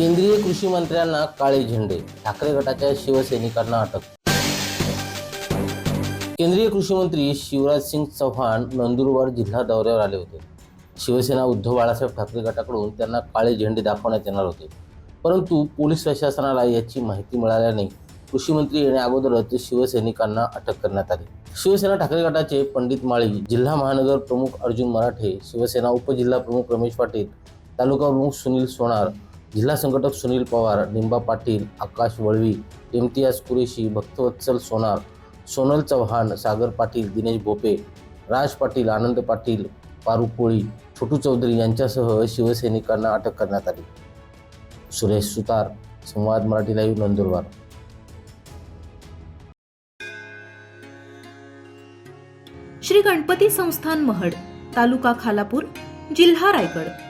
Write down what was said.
केंद्रीय कृषी मंत्र्यांना काळे झेंडे ठाकरे गटाच्या शिवसैनिकांना अटक. केंद्रीय कृषी मंत्री शिवराज सिंग चव्हाण नंदुरबार जिल्हा दौऱ्यावर आले होते. शिवसेना उद्धव बाळासाहेब ठाकरे गटाकडून त्यांना काळे झेंडे दाखवण्यात येणार होते. परंतु पोलीस प्रशासनाला याची माहिती मिळाल्याने कृषी मंत्री येण्या अगोदरच शिवसैनिकांना अटक करण्यात आली. शिवसेना ठाकरे गटाचे पंडित माळी जिल्हा महानगर प्रमुख अर्जुन मराठे शिवसेना उपजिल्हा प्रमुख रमेश पाटील तालुका प्रमुख सुनील सोनार जिल्हा संघटक सुनील पवार निंबा पाटील आकाश वळवी इम्तियाज कुरेशी भक्तवत्सल सोनार सोनल चव्हाण सागर पाटील दिनेश भोपे राज पाटील आनंद पाटील पारू कोळी छोटू चौधरी यांच्यासह शिवसैनिकांना अटक करण्यात आली. सुरेश सुतार संवाद मराठी लाईव्ह नंदुरबार. श्री गणपती संस्थान महड तालुका खालापूर जिल्हा रायगड.